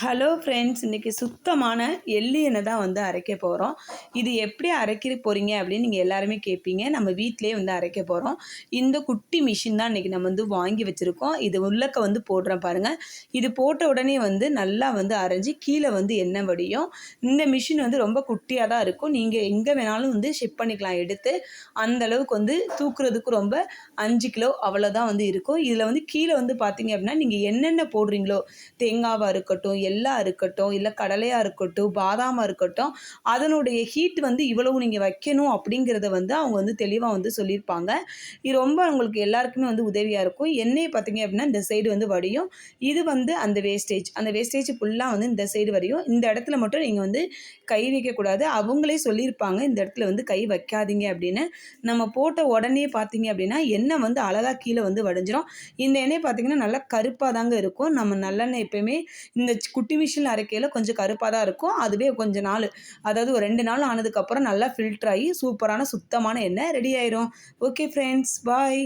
Hello friends இன்றைக்கி சுத்தமான எள்ளு எண்ணெய் தான் வந்து அரைக்க போகிறோம் இது எப்படி அரைக்க போகிறீங்க அப்படின்னு நீங்கள் எல்லாருமே கேட்பீங்க நம்ம வீட்டிலே வந்து அரைக்க போகிறோம் இந்த குட்டி மிஷின் தான் இன்றைக்கி நம்ம வந்து வாங்கி வச்சுருக்கோம். இது உள்ளக்க வந்து போடுறேன் பாருங்கள் இது போட்ட உடனே வந்து நல்லா வந்து அரைஞ்சி கீழே வந்து எண்ணெய் வடியும். இந்த மிஷின் வந்து ரொம்ப குட்டியாக தான் இருக்கும். நீங்கள் எங்கே வேணாலும் வந்து ஷிப் பண்ணிக்கலாம். எடுத்து அந்த அளவுக்கு வந்து தூக்குறதுக்கு ரொம்ப அஞ்சு கிலோ அவ்வளோதான் வந்து இருக்கும். இதில் வந்து கீழே வந்து பார்த்தீங்க அப்படின்னா நீங்கள் என்னென்ன போடுறீங்களோ தேங்காவாக இருக்கட்டும் எள்ளாக இருக்கட்டும் இல்லை கடலையாக இருக்கட்டும் பாதாமாக இருக்கட்டும் அதனுடைய ஹீட் வந்து இவ்வளவு நீங்கள் வைக்கணும் அப்படிங்கிறத வந்து அவங்க வந்து தெளிவாக வந்து சொல்லியிருப்பாங்க. இது ரொம்ப உங்களுக்கு எல்லாருக்குமே வந்து உதவியாக இருக்கும். எண்ணெய் பார்த்தீங்க அப்படின்னா இந்த சைடு வந்து வடியும். இது வந்து அந்த வேஸ்டேஜ் அந்த வேஸ்டேஜ் ஃபுல்லாக வந்து இந்த சைடு வரையும் இந்த இடத்துல மட்டும் நீங்கள் வந்து கை வைக்கக்கூடாது. அவங்களே சொல்லியிருப்பாங்க இந்த இடத்துல வந்து கை வைக்காதீங்க அப்படின்னு. நம்ம போட்ட உடனே பார்த்தீங்க அப்படின்னா எண்ணெய் வந்து அழகாக கீழே வந்து வடிஞ்சிரும். இந்த எண்ணெய் பார்த்தீங்கன்னா நல்லா கருப்பாக தாங்க இருக்கும். நம்ம நல்லெண்ணெய் எப்பயுமே இந்த குட்டி மிஷினில் அரைக்கையில் கொஞ்சம் கருப்பாக தான் இருக்கும். அதுவே கொஞ்சம் நாள் அதாவது ஒரு ரெண்டு நாள் ஆனதுக்கப்புறம் நல்லா ஃபில்டர் ஆகி சூப்பரான சுத்தமான எண்ணெய் ரெடி ஆயிரும். Okay friends bye